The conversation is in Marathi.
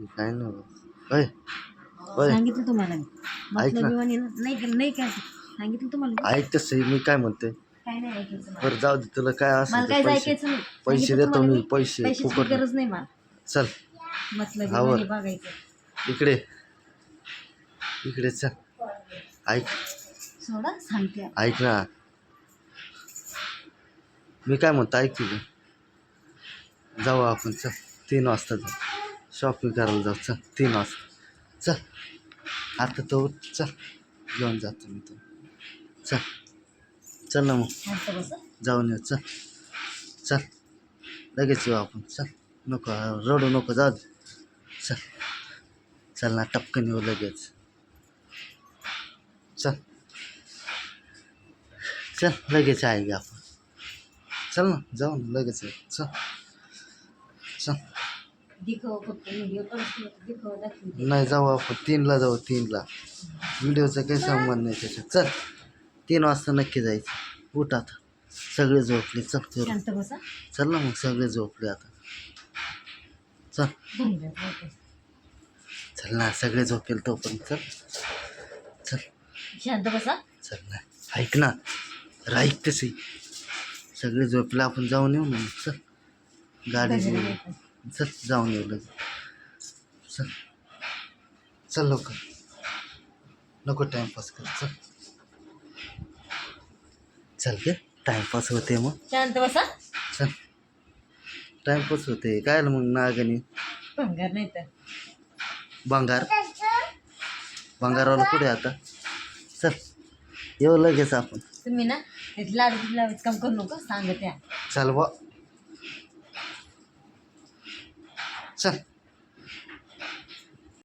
मी काय अय होय सांगितलं तुम्हाला मी. ऐक ना. ना- नाही का- नाही काय सांगितलं तुम्हाला मी. ऐक तसं मी काय म्हणते? काय नाही ऐकायचं मला. बरं जाऊ दे तुला काय मला असेल ते काहीच पैसे. ऐकायचं नाही. पैसे सांगितलं देतो तुम्हाला मी पैसे पैशाची फुकट. गरज नाही मला. चल. बघायचं. इकडे. इकडे चल. ऐक. सोडा सांगते. आता. ऐक ना. मी काय म्हणतो ऐक तुझं जाऊ आपण चल. तीन वाजता जाऊ. शॉपिंग करायला जाऊ. चल तीन वाजता. चल. आता तो चल. घेऊन जातो मी तो. चल. चल ना मग. जाऊन येऊ. चल. चल. लगेच येऊ आपण. चल. नको रडू नको जाऊ चल. चल ना टपकन येऊ लगेच. चल. चल लगेच आहे आपण. चल ना जाऊ ना लगेच येऊ चल. चल. दिखव फक्त व्हिडिओ दिखव दाखवते नाही जाऊ आपण. तीनला जाऊ तीनला. व्हिडिओचा काही संबंध नाही त्याच्यात. चल तीन वाजता नक्की जायचं. उठ आता. सगळे झोपले. चल शांत बसा. चल ना मग सगळे झोपले आता. चल. चल ना सगळे झोपेल तोपर्यंत. चल. चल. शांत बसा. चल ना. ऐक ना. राईक तसे सगळे झोपले आपण जाऊन येऊ ना मग. चल. गाडी घेऊन. चल जाऊन येऊ लगेच. चल. चल लवकर. नको टाइमपास कर. चल. चल गे. टाइमपास होते मग. शांत बसा. चल. टाइमपास होते. काय मग नागणी? भंगार नाही तर. भंगार? भंगारवाला कुठे आता? चल. येऊ लगेच आपण. तुम्ही ना लाडू लावायचं काम करू नका. सांगत. या चल बा चल